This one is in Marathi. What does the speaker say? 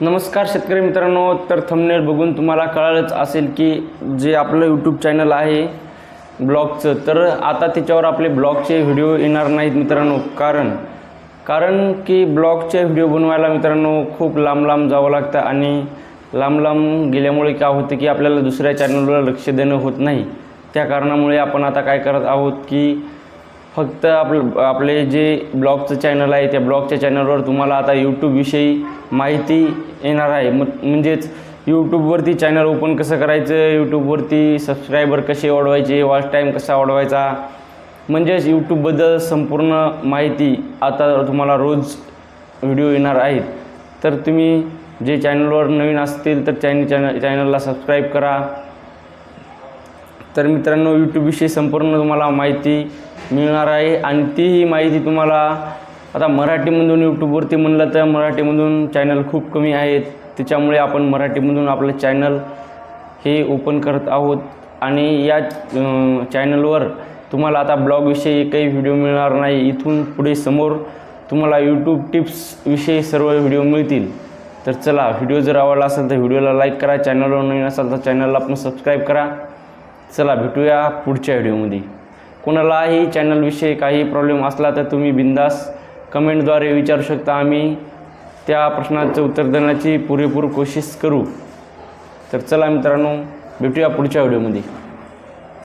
नमस्कार शेतकरी मित्रांनो तर थंबनेल बघून तुम्हाला कळालंच असेल की जे आपलं यूट्यूब चॅनल आहे ब्लॉगचं तर आता त्याच्यावर आपले ब्लॉगचे व्हिडिओ येणार नाहीत मित्रांनो कारण कारण की ब्लॉगचे व्हिडिओ बनवायला मित्रांनो खूप लांब लांब जावं लागतं आणि लांब लांब गेल्यामुळे काय होतं की आपल्याला दुसऱ्या चॅनलवर लक्ष देणं होत नाही. त्या कारणामुळे आपण आता काय करत आहोत की फक्त आपलं आपले जे ब्लॉगचं चॅनल आहे त्या ब्लॉगच्या चॅनलवर तुम्हाला आता यूट्यूबविषयी माहिती येणार आहे. मग म्हणजेच यूट्यूबवरती चॅनल ओपन कसं करायचं? यूट्यूबवरती सबस्क्रायबर कसे वाढवायचे? वॉच टाईम कसा वाढवायचा? म्हणजेच यूट्यूबबद्दल संपूर्ण माहिती आता तुम्हाला रोज व्हिडिओ येणार आहेत तर तुम्ही जे चॅनलवर नवीन असतील तर चॅनल चॅनल चॅनलला सबस्क्राईब करा. तर मित्रांनो यूट्यूबविषयी संपूर्ण तुम्हाला माहिती मिळणार आहे. आणि तीही माहिती तुम्हाला आता मराठीमधून यूट्यूबवरती म्हणलं तर मराठीमधून चॅनल खूप कमी आहेत. त्याच्यामुळे आपण मराठीमधून आपलं चॅनल हे ओपन करत आहोत. आणि या चॅनलवर तुम्हाला आता ब्लॉगविषयी काही व्हिडिओ मिळणार नाही. इथून पुढे समोर तुम्हाला यूट्यूब टिप्सविषयी सर्व व्हिडिओ मिळतील. तर चला व्हिडिओ जर आवडला असेल तर व्हिडिओला लाईक करा. चॅनलवर नवीन असाल तर चॅनलला पण सबस्क्राईब करा. चला भेटूया पुढच्या व्हिडिओमध्ये कोणालाही चॅनलविषयी काही प्रॉब्लेम असला तर तुम्ही बिंदास कमेंटद्वारे विचारू शकता. आम्ही त्या प्रश्नाचं उत्तर देण्याची पुरेपूर कोशिश करू. तर चला मित्रांनो भेटूया पुढच्या व्हिडिओमध्ये.